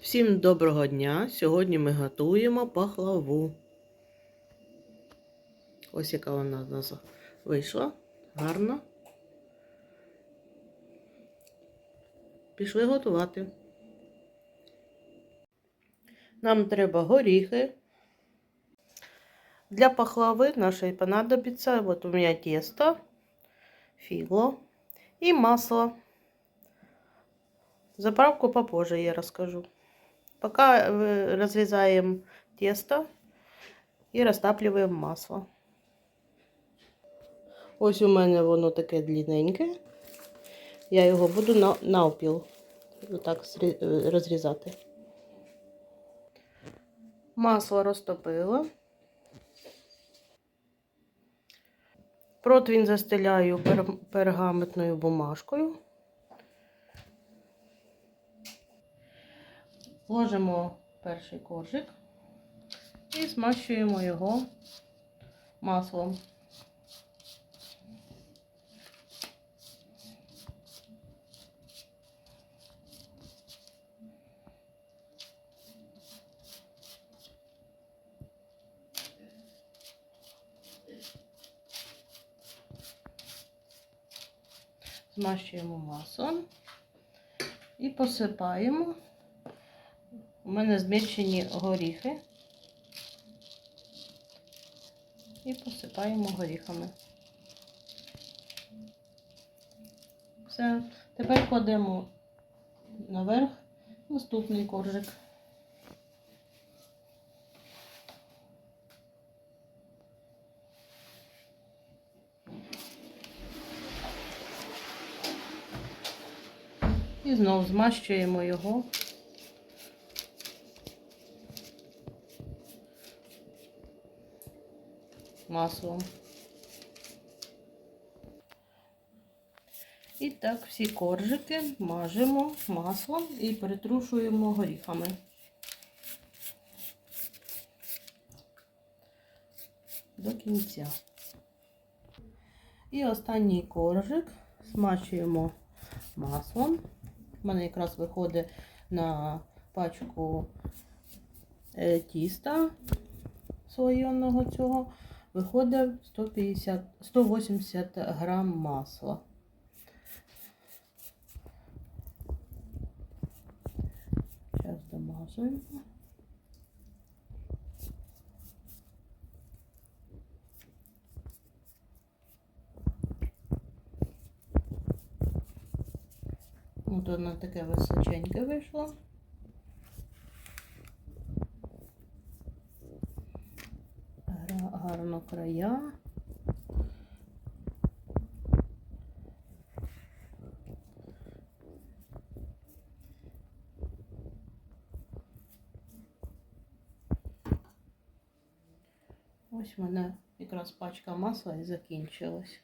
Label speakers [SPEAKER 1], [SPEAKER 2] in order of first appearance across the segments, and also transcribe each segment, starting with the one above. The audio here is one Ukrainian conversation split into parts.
[SPEAKER 1] Всім доброго дня! Сьогодні ми готуємо пахлаву. Ось яка вона в нас вийшла. Гарно. Пішли готувати. Нам треба горіхи. Для пахлави нашей понадобится вот у меня тесто, фигло и масло. Заправку попозже я расскажу. Пока э, разрезаем тесто і розтаплюємо масло. Ось у мене воно таке длинненьке. Я його буду на, навпіл отак е, розрізати. Масло розтопила. Противень застеляю пер- пергаментною бумажкою. Ложимо перший коржик і змащуємо його маслом. Змащуємо маслом і посипаємо. У мене змільчені горіхи. І посипаємо горіхами. Все. Тепер кладемо наверх наступний коржик. І знову змащуємо його. Маслом. І так всі коржики мажемо маслом і притрушуємо горіхами. До кінця. І останній коржик смачуємо маслом. У мене якраз виходить на пачку е, тіста слоєного цього виходить 150, 180 грам масла. Зараз домазуємо. От воно таке височеньке вийшло. Гра- гарно края. Ось мене якраз пачка масла і закінчилась.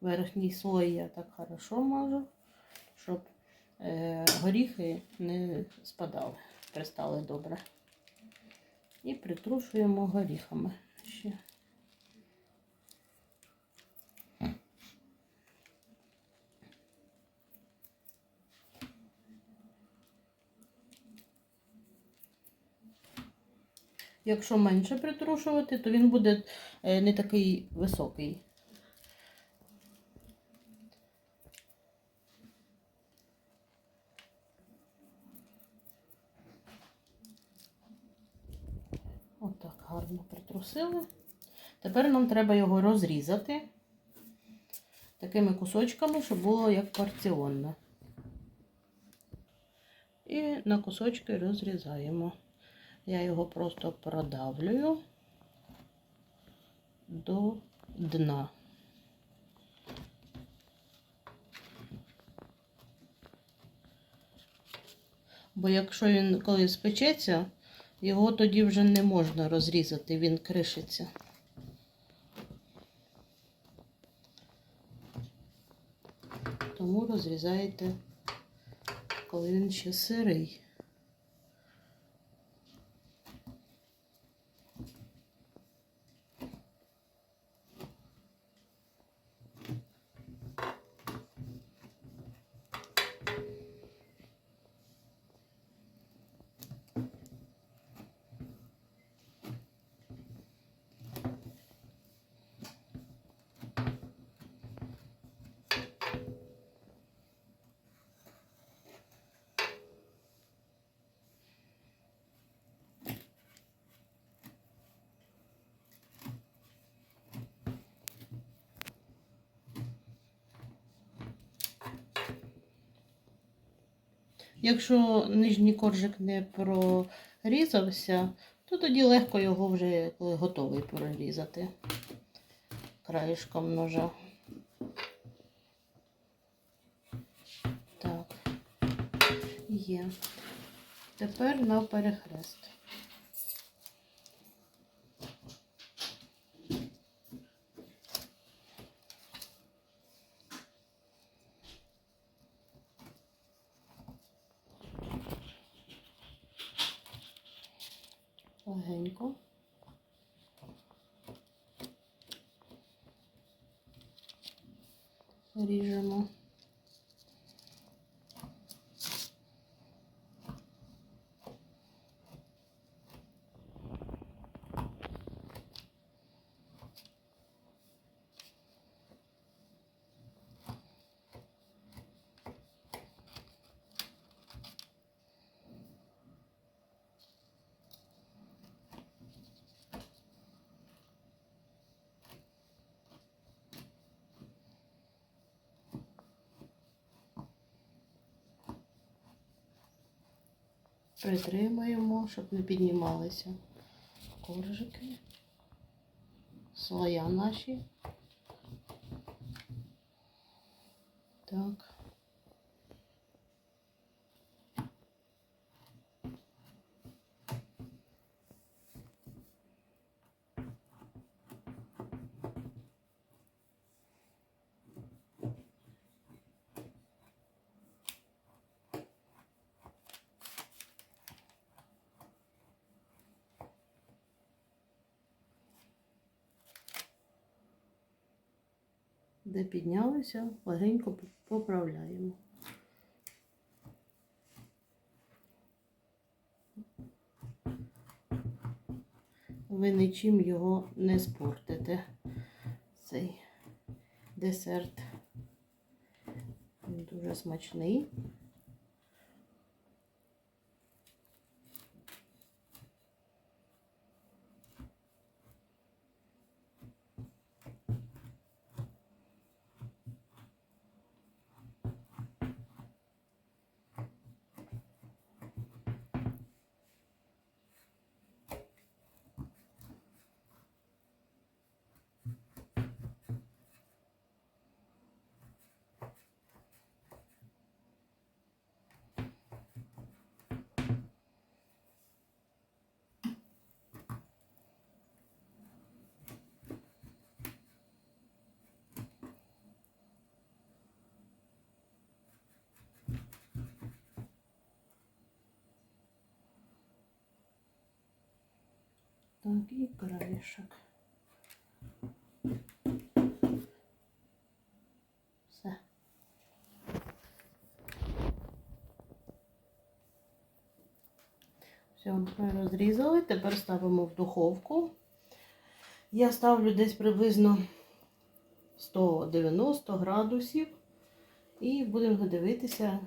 [SPEAKER 1] Верхній слой я так хорошо мажу, щоб горіхи не спадали, пристали добре. І притрушуємо горіхами ще. Якщо менше притрушувати, то він буде е, не такий високий. Отак гарно. Тепер нам треба його розрізати такими кусочками, щоб було як порціонне. І на кусочки розрізаємо. Я його просто продавлюю до дна. Бо якщо він коли спечеться, його тоді вже не можна розрізати, він кришиться. Тому розрізаєте, коли він ще сирий. Якщо нижній коржик не прорізався, то тоді легко його вже готовий прорізати краєшком ножа. Так, є. Тепер на перехрест. Легенько. Ріжемо. Притримаємо, щоб не піднімалися коржики, слоя наші. Так. Де піднялися, легенько поправляємо. Ви нічим його не спортите. Цей десерт. Він дуже смачний. Так, і краєшок. Все. Все, ми розрізали, тепер ставимо в духовку. Я ставлю десь приблизно 190 градусів і будемо дивитися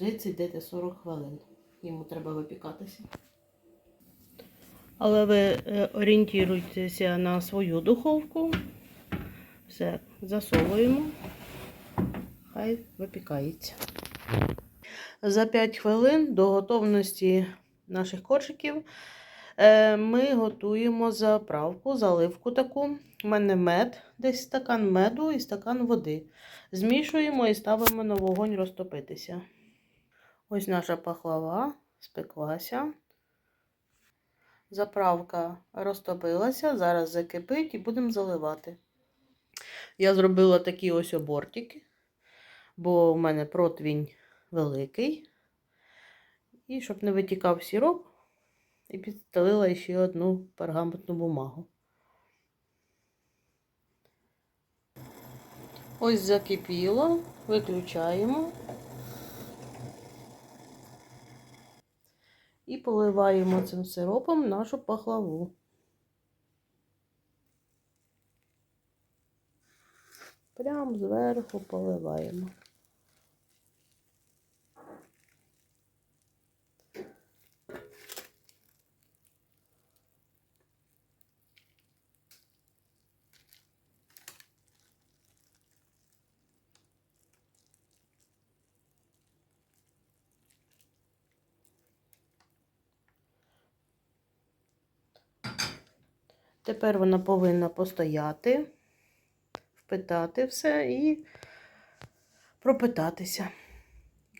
[SPEAKER 1] 30-40 хвилин. Йому треба випікатися. Але ви е, орієнтуйтеся на свою духовку. Все, засовуємо, хай випікається. За 5 хвилин до готовності наших коржиків е, ми готуємо заправку, заливку таку. У мене мед, десь стакан меду і стакан води. Змішуємо і ставимо на вогонь розтопитися. Ось наша пахлава спеклася. Заправка розтопилася, зараз закипить і будемо заливати. Я зробила такі ось обортики, бо в мене противінь великий. І щоб не витікав сироп, і підстелила ще одну пергаментну бумагу. Ось закипіло, виключаємо. І поливаємо цим сиропом нашу пахлаву. Прямо зверху поливаємо. Тепер вона повинна постояти, впитати все і пропитатися.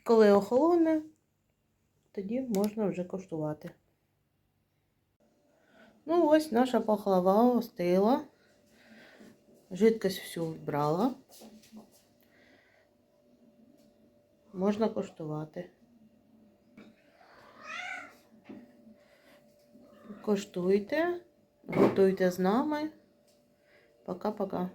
[SPEAKER 1] Коли охолоне, тоді можна вже коштувати. Ну, ось наша пахлава остила. Жидкость всю вбрала. Можна коштувати. Коштуйте, готуйте з нами. Пока-пока.